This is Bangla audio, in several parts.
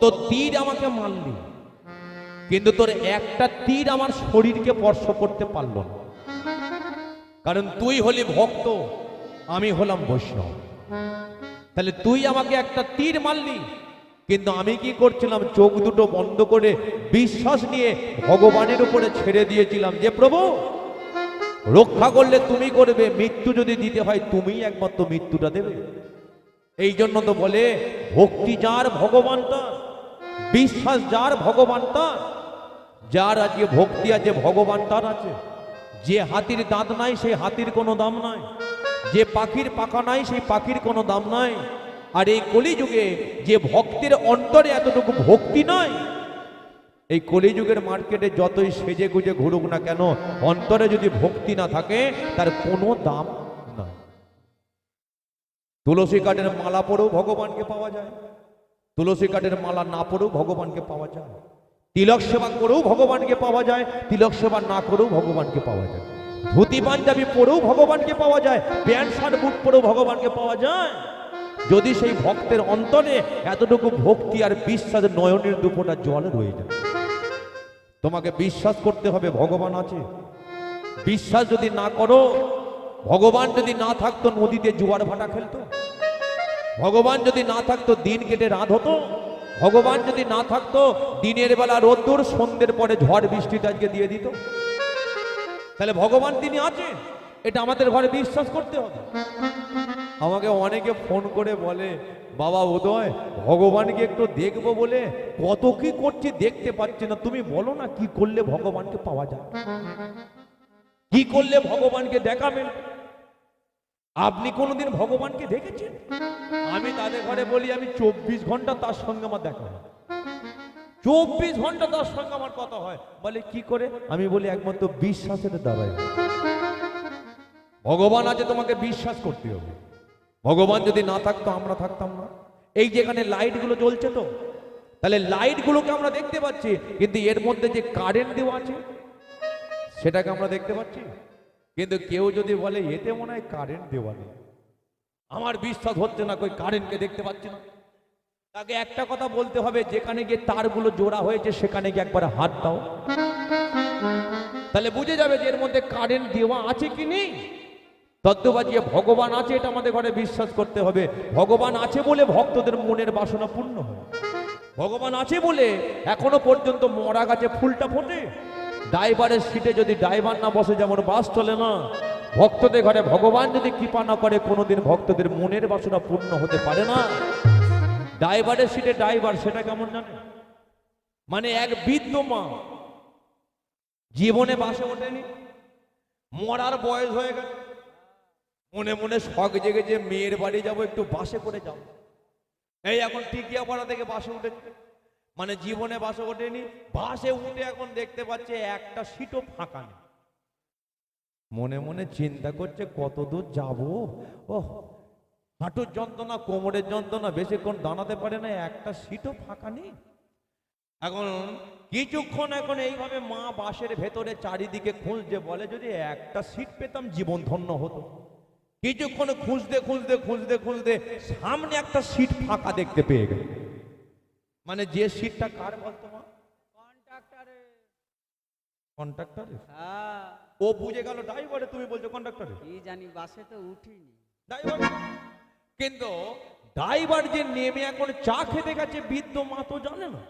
তো তীর আমাকে মারলি। কিন্তু তোর একটা তীর আমার শরীরকে স্পর্শ করতে পারল না। কারণ তুই হলি ভক্ত, আমি হলাম বৈষ্ণব। তাহলে তুই আমাকে একটা তীর মারলি, কিন্তু আমি কি করছিলাম? চোখ দুটো বন্ধ করে বিশ্বাস নিয়ে ভগবানের উপরে ছেড়ে দিয়েছিলাম যে, প্রভু, রক্ষা করলে তুমি করবে, মৃত্যু যদি দিতে হয়, তুমিই একমাত্র মৃত্যুটা দেবে। এই জন্য তো বলে, ভক্তি যার ভগবান তার বিশ্বাস যার ভগবান তার। যার আজকে ভক্তি আছে, ভগবান তার আছে। যে হাতির দাঁত নাই, সেই হাতির কোনো দাম নাই। যে পাখির পাখা নাই, সেই পাখির কোনো দাম নাই। আর এই কলিযুগে যে ভক্তের অন্তরে এতটুকু ভক্তি নয় এই কলিযুগের মার্কেটে যতই সেজে গুজে ঘুরুক না কেন, অন্তরে যদি ভক্তি না থাকে, তার কোনো দাম নাই। তুলসী কাঠের মালা পরেও ভগবানকে পাওয়া যায়। তুলসী কাঠের মালা না পরেও ভগবানকে পাওয়া যায়। তিলক সেবা করেও ভগবানকে পাওয়া যায়, তিলক সেবা না করেও ভগবানকে পাওয়া যায়। ধুতি পাঞ্জাবি পরেও ভগবানকে পাওয়া যায়, প্যান্ট, শার্ট, বুট পরেও ভগবানকে পাওয়া যায়। যদি সেই ভক্তের অন্তরে এতটুকু ভক্তি আর বিশ্বাস নয়নের দুপোটা জল রয়ে যায়। তোমাকে বিশ্বাস করতে হবে, ভগবান আছে। বিশ্বাস যদি না করো, ভগবান যদি না থাকতো নদীতে জোয়ার ভাটা খেলতো। ভগবান যদি না থাকতো, দিন কেটে রাত হতো। ভগবান যদি না থাকতো, দিনের বেলা রোদ্দুর, সন্ধ্যের পরে ঝড় বৃষ্টিটা আজকে দিয়ে দিত। তাহলে ভগবান তিনি আছেন। এটা আমাদের ঘরে বিশ্বাস করতে হবে। আমাকে অনেকে ফোন করে বলে, বাবা উদয়, ভগবানকে একটু দেখব বলে কত কি করছি দেখতে পাচ্ছি না। তুমি বলো না কি করলে ভগবানকে পাওয়া যায়? কি করলে ভগবানকে দেখা মেলে আপনি কোনোদিন ভগবানকে দেখেছেন? আমি তাদের ঘরে বলি, আমি চব্বিশ ঘণ্টা তার সঙ্গে আমার দেখা হয়। চব্বিশ ঘণ্টা তার সঙ্গে আমার কথা হয়। বলে, কি করে? আমি বলি, একমাত্র বিশ্বাসের দ্বারাই ভগবান আছে, তোমাকে বিশ্বাস করতে হবে। ভগবান যদি না থাকতো, আমরা থাকতাম না। এই যেখানে লাইটগুলো জ্বলছে তো, তাহলে লাইটগুলোকে আমরা দেখতে পাচ্ছি, কিন্তু এর মধ্যে যে কারেন্ট দেওয়া আছে, সেটাকে আমরা দেখতে পাচ্ছি? কিন্তু কেউ যদি বলে, এতে মনে হয় কারেন্ট দেওয়া নেই। আমার বিশ্বাস হচ্ছে না, কই কারেন্টকে দেখতে পাচ্ছি না। তাকে একটা কথা বলতে হবে, যেখানে গিয়ে তারগুলো জোড়া হয়েছে, সেখানে গিয়ে একবার হাত দাও। তাহলে বুঝে যাবে যে এর মধ্যে কারেন্ট দেওয়া আছে কি নেই। তত্ত্ববাজিয়ে ভগবান আছে, এটা আমাদের ঘরে বিশ্বাস করতে হবে। ভগবান আছে বলে ভক্তদের মনের বাসনা পূর্ণ হয়। ভগবান আছে বলে এখনও পর্যন্ত মরা গাছে ফুলটা ফোটে। ড্রাইভারের সিটে যদি ড্রাইভার না বসে, যেমন বাস চলে না, ভক্তদের ঘরে ভগবান যদি কৃপা না করে, কোনোদিন ভক্তদের মনের বাসনা পূর্ণ হতে পারে না। ড্রাইভারের সিটে ড্রাইভার সেটা কেমন জানে? মানে এক বৃদ্ধ মা, জীবনে বাসে ওঠেনি, মরার বয়স হয়ে গেল। মনে মনে শখ জেগে যে মেয়ের বাড়ি যাব, একটু বাসে করে যাব। এই এখন টিকিয়াপাড়া থেকে বাসে উঠেছে। মানে জীবনে বাসে ওঠেনি, বাসে উঠে এখন দেখতে পাচ্ছে একটা সিটও ফাঁকা নেই। মনে মনে চিন্তা করছে কত দূর যাব? ও হাঁটুর যন্ত্রণা, কোমরের যন্ত্রণা, বেশিক্ষণ দাঁড়াতে পারে না, একটা সিটও ফাঁকা নেই। এখন কিছুক্ষণ এখন এইভাবে মা বাসের ভেতরে চারিদিকে খুঁজছে, বলে যদি একটা সিট পেতাম জীবন ধন্য হতো। কিছুক্ষণ খুঁজতে খুঁজতে খুঁজতে খুঁজতে সামনে একটা সিট ফাঁকা দেখতে পেয়ে গেল। মানে যে সিটটা কার বলতো মা কন্ট্রাক্টরে কন্ট্রাক্টরে হ্যাঁ। ও বুঝে গেল ড্রাইভারে তুমি বলছো কন্ট্রাক্টরে কি জানি বাসে তো উঠিনি। ড্রাইভার কিন্তু ড্রাইভার যে নেমে এখন চা খেতে গেছে বৃদ্ধ মা তো জানে না।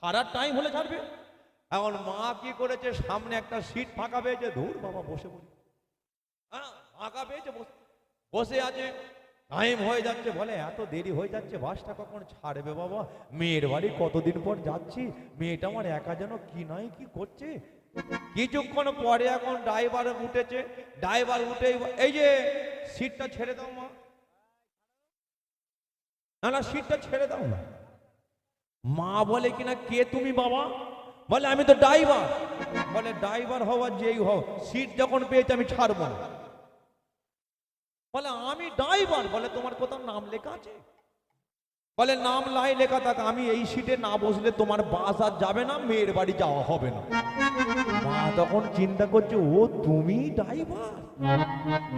সারা টাইম হলে ছাড়বে। এখন মা কি করেছে সামনে একটা সিট ফাঁকা পেয়েছে। ধুর বাবা বসে বলি হ্যাঁ ফাঁকা পেয়েছে বসে। বসে আছে। টাইম হয়ে যাচ্ছে বলে, এত দেরি হয়ে যাচ্ছে, বাসটা কখন ছাড়বে বাবা? মেয়ের বাড়ি কতদিন পর যাচ্ছি? মেয়েটা আমার একা যেন কি নয় কি করছে? কিছুক্ষণ পরে এখন ড্রাইভার উঠেছে। ড্রাইভার উঠে এই যে, সিটটা ছেড়ে দাও মা। না না, সিটটা ছেড়ে দাও না। মা বলে কিনা, কে তুমি বাবা? বলে, আমি তো ড্রাইভার। বলে, ড্রাইভার হওয়া যেই হও, সিট যখন পেয়েছে আমি ছাড়বো না। বলে, আমি ড্রাইভার। বলে, তোমার কোথাও নাম লেখা আছে? বলে, নাম লাই লেখা থাক আমি এই সিটে না বসলে তোমার বাস আর যাবে না, মেয়ের বাড়ি যাওয়া হবে না। মা তখন চিন্তা করছে, ও, তুমি ড্রাইভার?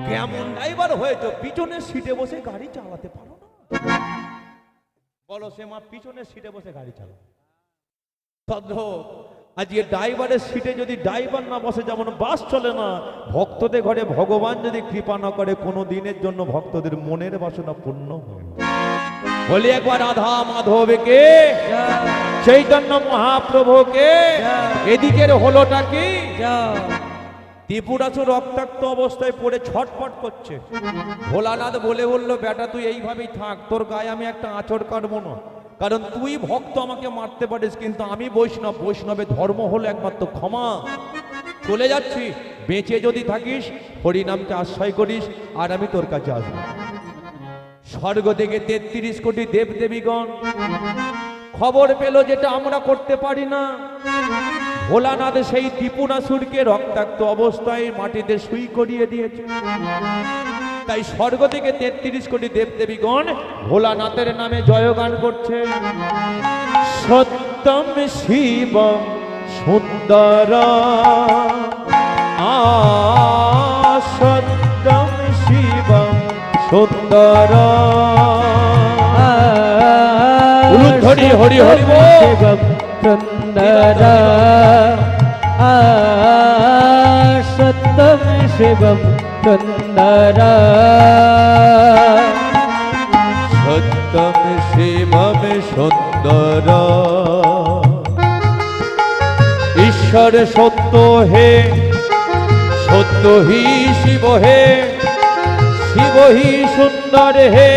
কেমন ড্রাইভার হয়েছো? পিছনের সিটে বসে গাড়ি চালাতে পারো না? বলো, সে মা, পিছনের সিটে বসে গাড়ি চালা আজকে ড্রাইভারের সিটে যদি ড্রাইভার না বসে, যেমন বাস চলে না, ভক্তদের ঘরে ভগবান যদি কৃপা না করে, কোনো দিনের জন্য ভক্তদের মনের বাসনা পূর্ণ হয়। বলি একবার রাধা মাধবকে, চৈতন্য মহাপ্রভুকে, এদিকের হলোটা কি? ত্রিপুরাসু রক্তাক্ত অবস্থায় পড়ে ছটফট করছে। ভোলানাথ বলে বলল, বেটা, তুই এইভাবেই থাক, তোর গায়ে আমি একটা আঁচড় কাটবো না। কারণ তুই ভক্ত, আমাকে মারতে পারিস, কিন্তু আমি বৈষ্ণব। বৈষ্ণবের ধর্ম হলো একমাত্র ক্ষমা। চলে যাচ্ছি। বেঁচে যদি থাকিস, হরিনামকে আশ্রয় করিস, আর আমি তোর কাছে আসব। স্বর্গ থেকে তেত্রিশ কোটি দেব দেবীগণ খবর পেল যেটা আমরা করতে পারি না। ভোলানাথ সেই ত্রিপুরাসুরকে রক্তাক্ত অবস্থায় মাটিতে সুই করিয়ে দিয়েছে। তাই স্বর্গ থেকে তেত্রিশ কোটি দেবদেবীগণ ভোলানাথের নামে জয়গান করছে সত্যম শিব সুন্দর। আ সত্যম শিব সুন্দর। হরি হরি। শিবম সুন্দর। সত্যম শিবম। সুন্দর সত্যম শিবম সুন্দর। ঈশ্বর সত্য হে সত্য হি শিব হে শিব হি সুন্দর হে।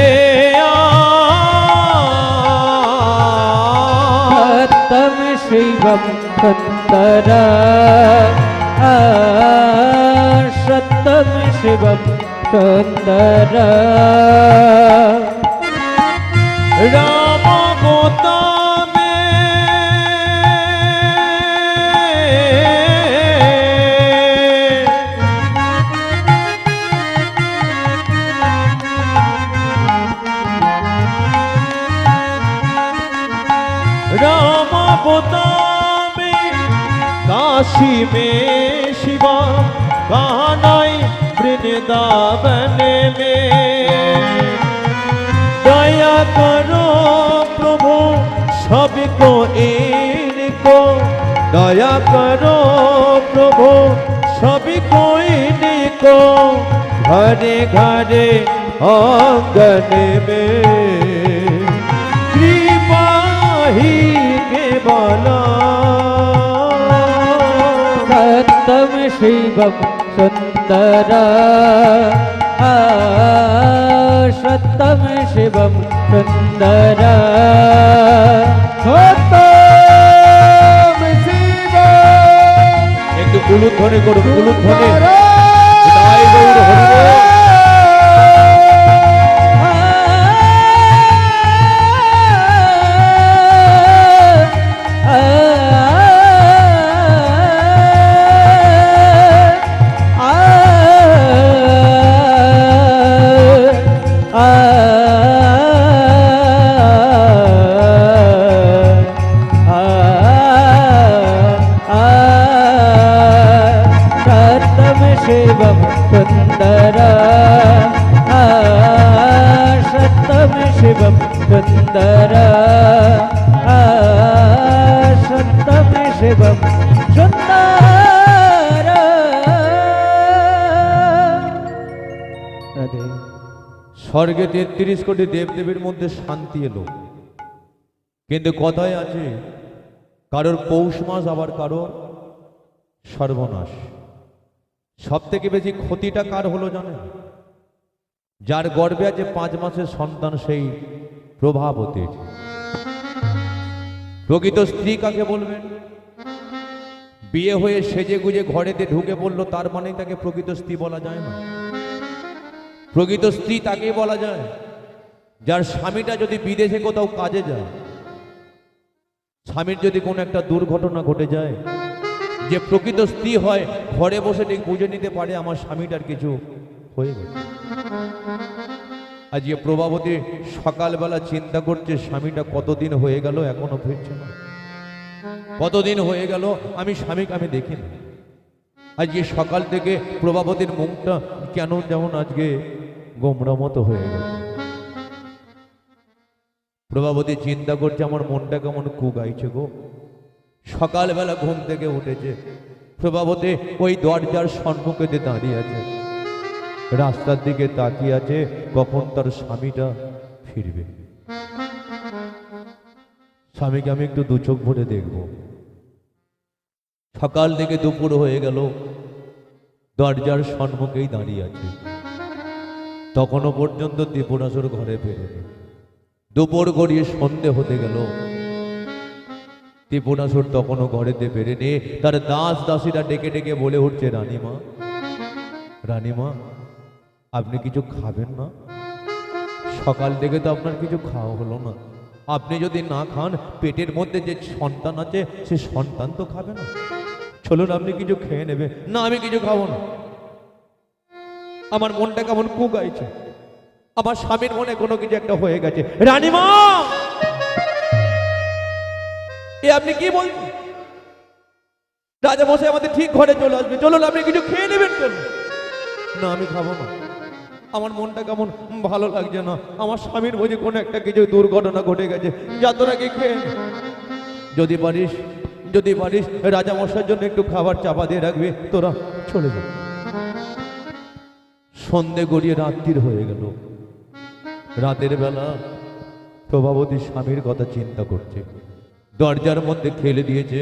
সত্যম শিবম সুন্দর। সত্যম শিবম সুন্দর। वृंदावन में दया करो प्रभु सबको इनको दया करो प्रभु सबको इनको घरे घरे आंगन में कृपा ही केवला सत्यम शिवम सुंदर सत्यम शिवम सुंदर सत्यम शिवम একটু উলুধ্বনি করুন উলুধ্বনি জয় স্বর্গে তেত্রিশ কোটি দেবদেবীর মধ্যে শান্তি এলো। কিন্তু কথায় আছে, কারোর পৌষ মাস আবার কারোর সর্বনাশ। সব থেকে বেশি ক্ষতিটা কার হলো জানেন? যার গর্বে আছে পাঁচ মাসের সন্তান, সেই প্রভাবতীর প্রকৃত স্ত্রী কাকে বলবেন? বিয়ে হয়ে সেজে গুজে ঘরেতে ঢুকে পড়ল, তার মানেই তাকে প্রকৃত স্ত্রী বলা যায় না। প্রকৃত স্ত্রী তাকেই বলা যায়। যার স্বামীটা যদি বিদেশে কোথাও কাজে যায়, স্বামীর যদি কোনো একটা দুর্ঘটনা ঘটে যায়, যে প্রকৃত স্ত্রী হয়, ঘরে বসে ঠিক বুঝে নিতে পারে আমার স্বামীটার কিছু হয়ে গেছে। আজকে প্রভাবতী সকালবেলা চিন্তা করছে স্বামীটা কতদিন হয়ে গেল, এখনও ফিরছে না। কতদিন হয়ে গেল, আমি স্বামীকে আমি দেখিনি। আজকে সকাল থেকে প্রভাবতীর মুখটা কেন যেমন আজকে গোমরা মতো হয়ে গেছে প্রভাবতী চিন্তা করছে, আমার মনটা কেমন কুগাইছে গো। সকালবেলা ঘুম থেকে উঠেছে। প্রভাবতী ওই দরজার সম্মুখেতে দাঁড়িয়ে আছে, রাস্তার দিকে তাকিয়ে আছে, কখন তার স্বামীটা ফিরবে। স্বামীকে আমি একটু দু চোখ ভরে দেখব। সকাল থেকে দুপুর হয়ে গেল। দরজার সম্মুখেই দাঁড়িয়ে আছে। তখনও পর্যন্ত ত্রিপুরাসুর ঘরে ফেরেনি। দুপুর গড়িয়ে সন্ধে হতে গেল। ত্রিপুরাসুর তখনও ঘরেতে ফেরেনি। তার দাস দাসীরা ডেকে ডেকে বলে উঠছে, রানীমা রানীমা, আপনি কিছু খাবেন না? সকাল থেকে তো আপনার কিছু খাওয়া হলো না। আপনি যদি না খান, পেটের মধ্যে যে সন্তান আছে, সে সন্তান তো খাবে না। চলুন, আপনি কিছু খেয়ে নেবে না, আমি কিছু খাব না। আমার মনটা কেমন কুগাইছে। আমার স্বামীর মনে কোনো কিছু একটা হয়ে গেছে। রানীমা! এ আপনি কি বলছেন? রাজা মশাই আমাদের ঠিক ঘরে চলে আসবে। চলুন, আপনি কিছু খেয়ে নেবেন চলুন না, আমি খাব না। আমার মনটা কেমন ভালো লাগছে না। আমার স্বামীর বুঝি কোনো একটা কিছু দুর্ঘটনা ঘটে গেছে। যা নাকি খেয়ে যদি পারিস যদি পারিস রাজা মশাইয়ের জন্য একটু খাবার চাপা দিয়ে রাখবি। তোরা চলে যা। সন্ধে গড়িয়ে রাত্রির হয়ে গেল। রাতের বেলা প্রভাবতী স্বামীর কথা চিন্তা করছে। দরজার মধ্যে খেলে দিয়েছে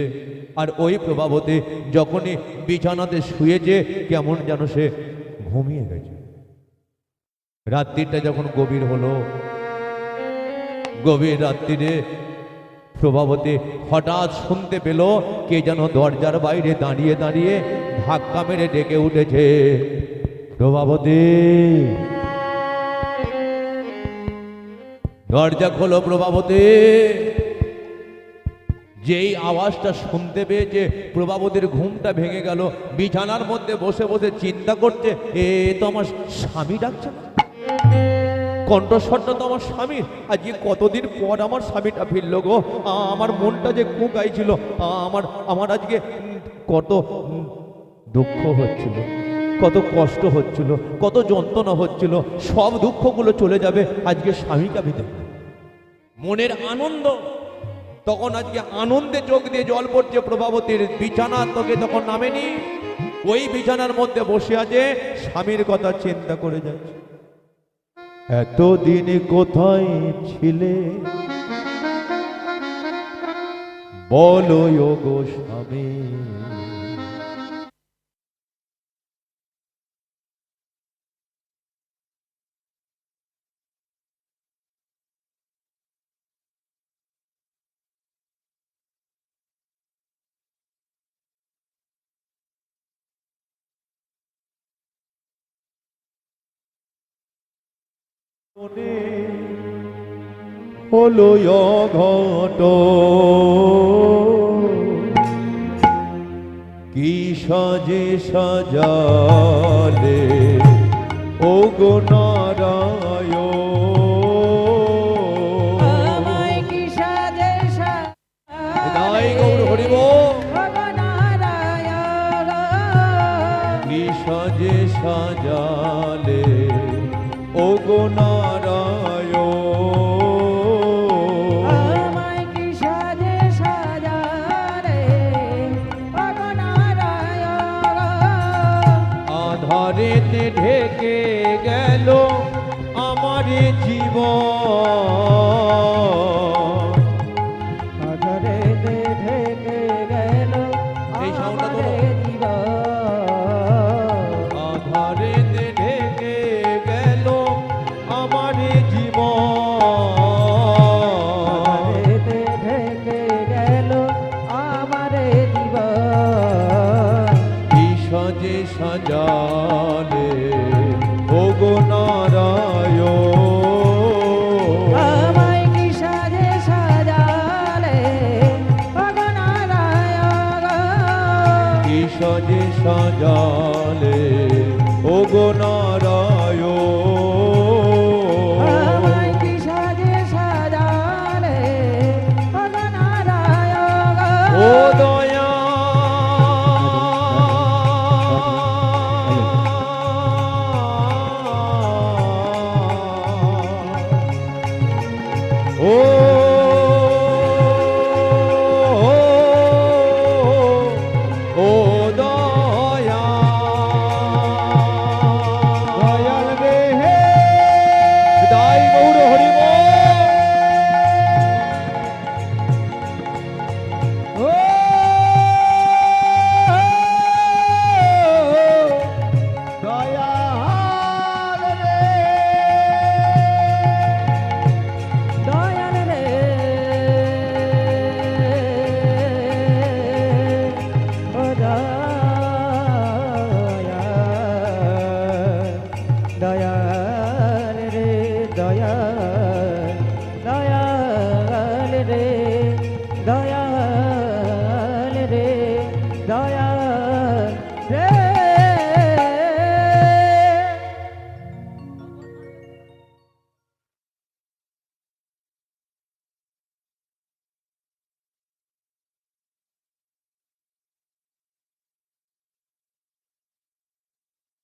আর ওই প্রভাবতী যখনই বিছানাতে শুয়েছে কেমন যেন সে ঘুমিয়ে গেছে। রাত্রিটা যখন গভীর হলো, গভীর রাত্রিরে প্রভাবতী হঠাৎ শুনতে পেল কে যেন দরজার বাইরে দাঁড়িয়ে দাঁড়িয়ে ধাক্কা মেরে ডেকে উঠেছে। প্রভাবতী দরজা খোলো প্রভাবতী যেই আওয়াজটা শুনতে পেয়েছে প্রভাবতীর ঘুমটা ভেঙে গেল। বিছানার মধ্যে বসে বসে চিন্তা করছে, এ তো আমার স্বামী ডাকছে কণ্ঠস্বরটা তো আমার স্বামীর আজকে কতদিন পর আমার স্বামীটা ফিরল গো? আমার মনটা যে কুকাইছিল আমার আমার আজকে কত দুঃখ হচ্ছিল। কত কষ্ট হচ্ছিল, কত যন্ত্রণা হচ্ছিল, সব দুঃখগুলো চলে যাবে আজকে স্বামীকে আমি দেখব। মনের আনন্দ, তখন আজকে আনন্দে চোখ দিয়ে জল পড়ছে প্রভাবতীর বিছানা তোকে তখন নামেনি, ওই বিছানার মধ্যে বসে আছে, স্বামীর কথা চিন্তা করে যাচ্ছে। এতদিন কোথায় ছিলে? বলো গো স্বামী। হলো ঘট। কি সাজে সাজালে ও গো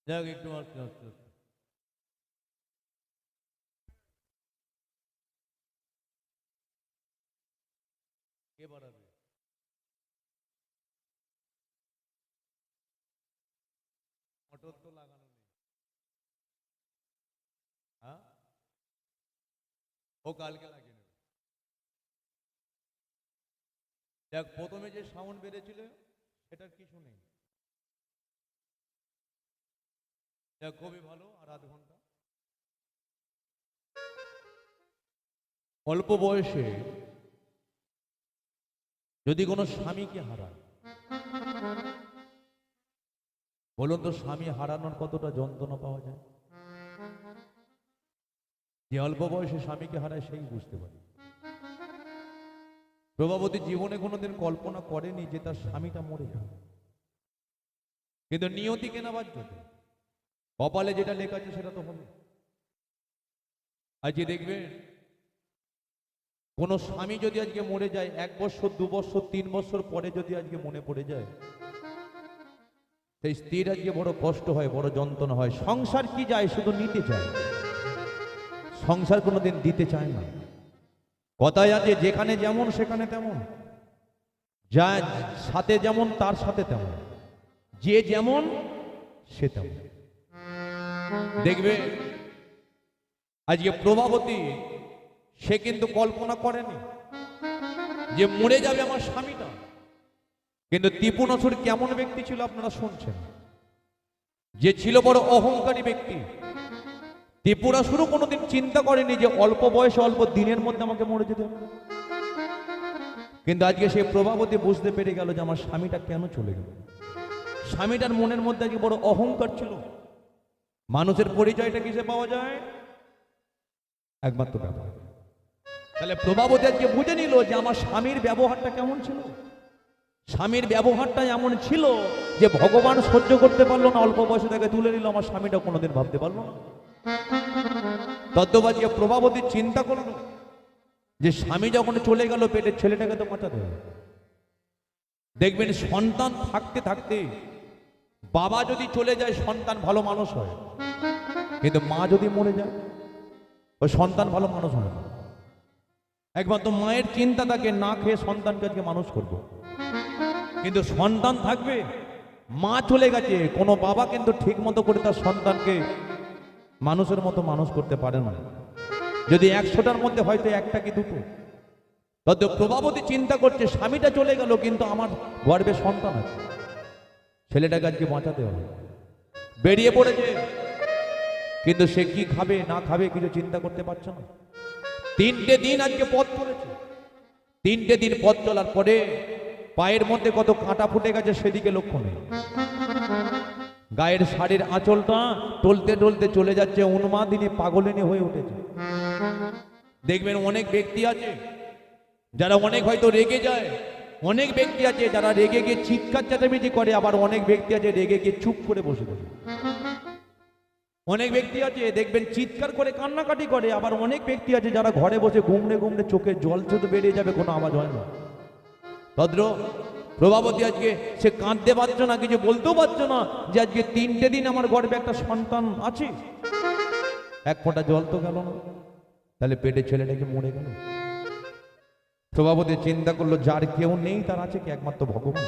যাক একটু আস্তে আস্তে আস্তে। হ্যাঁ? ও কালকে দেখ, প্রথমে যে সাউন্ড বেড়েছিল, সেটার কিছু নেই। দেখ খুবই ভালো, আর আধ ঘণ্টা। অল্প বয়সে যদি কোনো স্বামীকে হারায়, বলুন তো স্বামী হারানোর কতটা যন্ত্রণা পাওয়া যায়? যে অল্প বয়সে স্বামীকে হারায় সেই বুঝতে পারে। প্রভাবতী জীবনে কোনোদিন কল্পনা করেনি যে তার স্বামীটা মরে যাবে। কিন্তু নিয়তি কেনা বাধ্য কপালে যেটা লেখা আছে সেটা তো হবে। আজকে দেখবেন কোনো স্বামী যদি আজকে মরে যায়, এক বছর, দু বছর, তিন বছর পরে যদি আজকে মনে পড়ে যায়, সেই স্ত্রীর আজকে বড় কষ্ট হয়, বড় যন্ত্রণা হয়। সংসার কি যায়? শুধু নিতে চায়। সংসার কোনোদিন দিতে চায় না। কথায় আছে, যেখানে যেমন, সেখানে তেমন। যা সাথে যেমন, তার সাথে তেমন। যে যেমন, সে তেমন। দেখবে? আজকে প্রভাবতী, সে কিন্তু কল্পনা করেনি যে মরে যাবে আমার স্বামীটা। কিন্তু ত্রিপুনসুর কেমন ব্যক্তি ছিল আপনারা শুনছেন? যে ছিল বড় অহংকারী ব্যক্তি। ত্রিপুরাসুরও কোনোদিন চিন্তা করেনি যে অল্প বয়সে অল্প দিনের মধ্যে আমাকে মরে যেতে কিন্তু আজকে সেই প্রভাবতী বুঝতে পেরে গেল যে আমার স্বামীটা কেন চলে গেল। স্বামীটার মনের মধ্যে আজকে বড় অহংকার ছিল। মানুষের পরিচয়টা কিসে পাওয়া যায়? একমাত্র ব্যবহার। তাহলে প্রভাবতী আজকে বুঝে নিল যে আমার স্বামীর ব্যবহারটা কেমন ছিল? স্বামীর ব্যবহারটা এমন ছিল যে ভগবান সহ্য করতে পারল না, অল্প বয়সে তাকে তুলে নিল, আমার স্বামীটা কোনোদিন ভাবতে পারল না। তদ্যবাজিকে প্রভাবতী চিন্তা করল যে স্বামী যখন চলে গেল, পেটের ছেলেটাকে তো বাঁচাতে দেখবেন সন্তান থাকতে থাকতে বাবা যদি চলে যায়, সন্তান ভালো মানুষ হয়। কিন্তু মা যদি মরে যায় ওই সন্তান ভালো মানুষ হয় না। একমাত্র মায়ের চিন্তা থাকে, না খেয়ে সন্তানকে আজকে মানুষ করব। কিন্তু সন্তান থাকবে, মা চলে গেছে, কোনো বাবা কিন্তু ঠিক মতো করে তার সন্তানকে মানুষের মতো মানুষ করতে পারে না। যদি একশোটার মধ্যে হয়তো একটা কি দুটো? তত প্রভাবতী চিন্তা করছে, স্বামীটা চলে গেল, কিন্তু আমার গর্বে সন্তান আছে। ছেলেটাকে আজকে বাঁচাতে হবে। বেরিয়ে পড়েছে। কিন্তু সে কি খাবে, না খাবে, কিছু চিন্তা করতে পারছে না। তিনটে দিন আজকে পথ চলেছে। তিনটে দিন পথ চলার পরে পায়ের মধ্যে কত কাঁটা ফুটে গেছে সেদিকে লক্ষ্য নেই। গায়ের শাড়ির আঁচলটা টলতে টলতে চলে যাচ্ছে, উন্মাদিনী পাগলিনী হয়ে উঠেছে। দেখবেন অনেক ব্যক্তি আছে, যারা অনেক হয়তো রেগে যায় অনেক ব্যক্তি আছে যারা রেগে গিয়ে চিৎকার চেঁচামেচি করে, আবার অনেক ব্যক্তি আছে রেগে গিয়ে চুপ করে বসে বসে। অনেক ব্যক্তি আছে দেখবেন চিৎকার করে, কান্নাকাটি করে, আবার অনেক ব্যক্তি আছে যারা ঘরে বসে ঘুমড়ে ঘুমড়ে চোখে জল শুধু বেরিয়ে যাবে, কোনো আওয়াজ হয় না। ভদ্র প্রভাবতী আজকে, সে কাঁদতে পারছ না, কিছু বলতেও পারছ না যে আজকে তিনটে দিন আমার গর্বে একটা সন্তান আছে। এক ফোঁটা জল তো গেল না। তাহলে পেটে ছেলেটাকে মরে গেল? প্রভাবতী চিন্তা করল, যার কেউ নেই, তার আছে কি একমাত্র ভগবান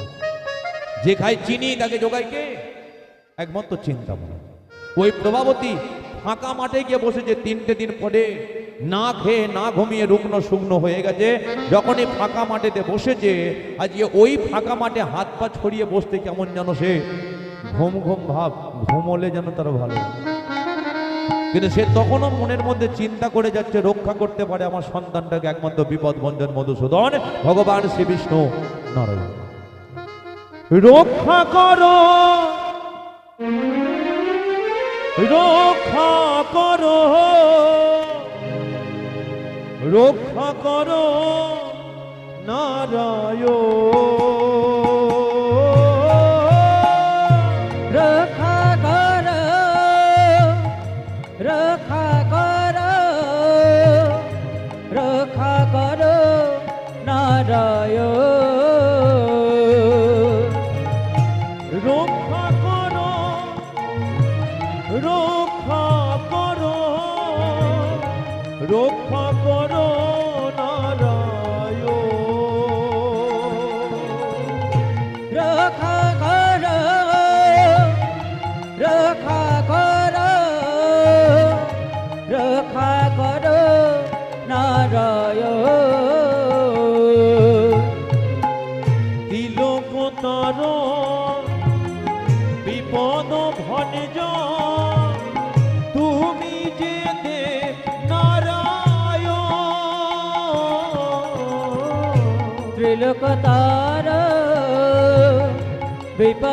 যে খায় চিনি, তাকে যোগায় কে? একমাত্র চিন্তা মনে ওই প্রভাবতী ফাঁকা মাঠে গিয়ে বসেছে, তিনটে দিন পরে না খেয়ে, না ঘুমিয়ে রুগ্ন শুকনো হয়ে গেছে। যখনই ফাঁকা মাঠেতে বসেছে আজকে ওই ফাঁকা মাঠে হাত পা ছড়িয়ে বসতে কেমন যেন সে ঘুম ঘুম ভাব, ঘুমলে যেন তার ভালো কিন্তু সে তখনও মনের মধ্যে চিন্তা করে যাচ্ছে, রক্ষা করতে পারে আমার সন্তানটাকে একমাত্র বিপদ ভঞ্জন মধুসূদন, ভগবান শ্রী বিষ্ণু নারায়ণ। রক্ষা করো। রক্ষা করো। রক্ষা করো। নারায়ণ।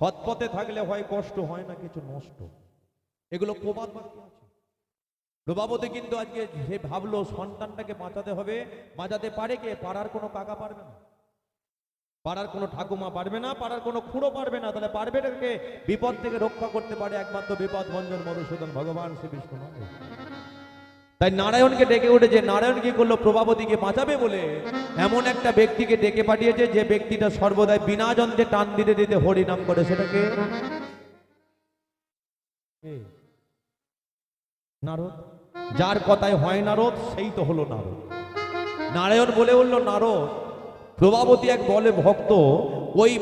সৎপথে থাকলে হয় কষ্ট, হয় না কিছু নষ্ট। এগুলো প্রবাদ বাক্য আছে। প্রভাবতী কিন্তু আজকে সে ভাবলো, সন্তানটাকে বাঁচাতে হবে। বাঁচাতে পারে কে? পাড়ার কোনো কাকা পারবে না। পাড়ার কোনো ঠাকুমা পারবে না, পাড়ার কোনো খুঁড়ো পারবে না। তাহলে পারবে বিপদ থেকে রক্ষা করতে পারে একমাত্র বিপদ ভঞ্জন মধুসূদন ভগবান শ্রী বিষ্ণু নারায়ণ। তাই নারায়ণকে ডেকে উঠেছে নারায়ণ কি করল? প্রভাবতীকে বাঁচাবে বলে? এমন একটা ব্যক্তিকে ডেকে পাঠিয়েছে যে ব্যক্তিটা সর্বদাই বিনা যন্ত্রে টান দিতে দিতে হরিনাম করে। সেটাকে নারদ? যার কথায় হয় নারদ সেই তো হলো নারদ। নারায়ণ বলে উঠল নারদ প্রভাবতী এক বলে ভক্ত ওই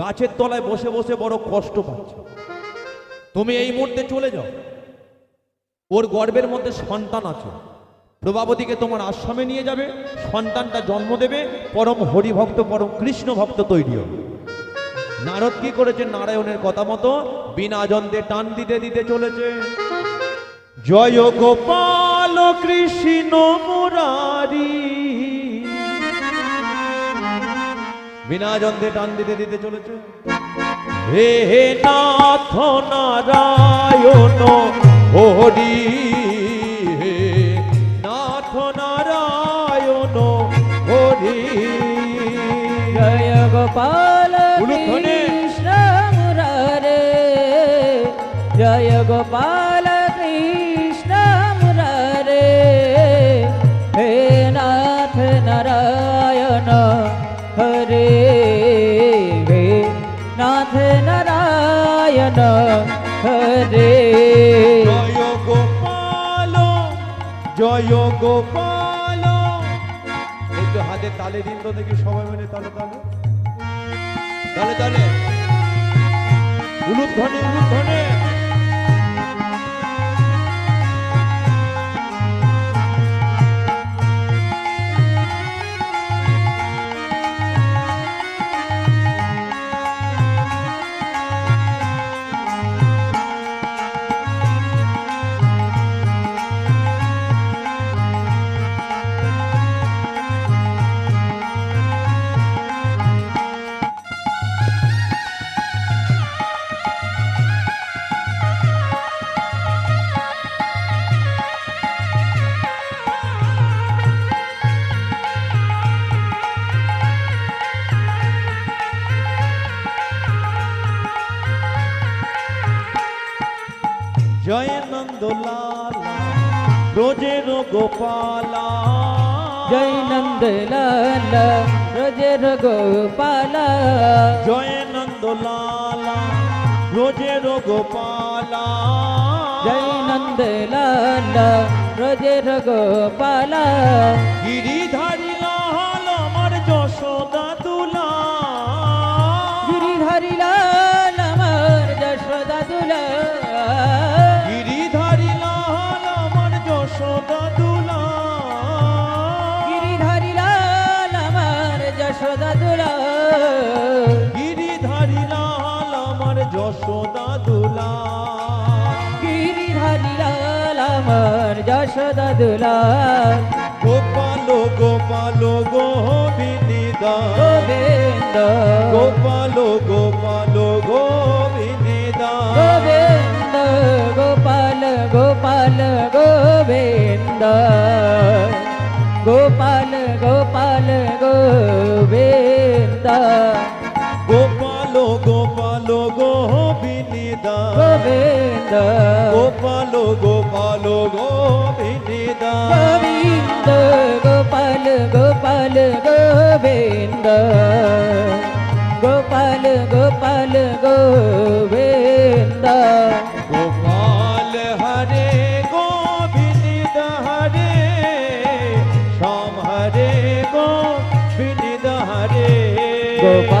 গাছের তলায় বসে বসে বড় কষ্ট পাচ্ছে। তুমি এই মুহূর্তে চলে যাও। ওর গর্বের মধ্যে সন্তান আছে। প্রভাবতীকে তোমার আশ্রমে নিয়ে যাবে, সন্তানটা জন্ম দেবে, পরম হরিভক্ত, পরম কৃষ্ণ ভক্ত তৈরি হবে। নারদ কি করেছে? নারায়ণের কথা মতো বিনা যন্ত্রে টান দিতে দিতে চলেছে। জয় গোপাল কৃষ্ণ মুরারি। বিনা যন্ত্রে টান দিতে দিতে চলেছে। হে নাথ নারায়ণ হরি হে নাথ নারায়ণ হরি জয় গোপাল উলুধ্বনি। কৃষ্ণ মুরারে জয় গোপাল কৃষ্ণ মুরারে হে নাথ নারায়ণ হরে হে নাথ নারায়ণ হরে জয় গোপাল জয় গোপাল। একটু হাতে তালে দিন তো দেখি সবাই মিলে তালে তালে? তালে তালে। উলুধ্বনি উলুধ্বনি। জয় নন্দলাল ব্রজের গোপালা জয় নন্দ লাল ব্রজের গোপাল জয় নন্দলাল ব্রজের গোপালা জয় নন্দ লাল যশোদা দুলা গিরিধারী লাল আমার যশোদা দুলা গোপাল গোপাল গোবিন্দা গোবিন্দ। গোপাল গোপাল গোবিন্দা গোবিন্দ গোপাল গোপাল গোবিন্দ। গোপাল গোপাল গোবিন্দ। গোবিন্দা। গোবিন্দ গোপাল গোপাল গোবিন্দা। গোবিন্দ গোপাল গোপাল গোবিন্দ। গোপাল গোপাল গোবিন্দ। গোপাল হরে গোবিন্দ হরে। শ্যাম হরে গোবিন্দ হরে।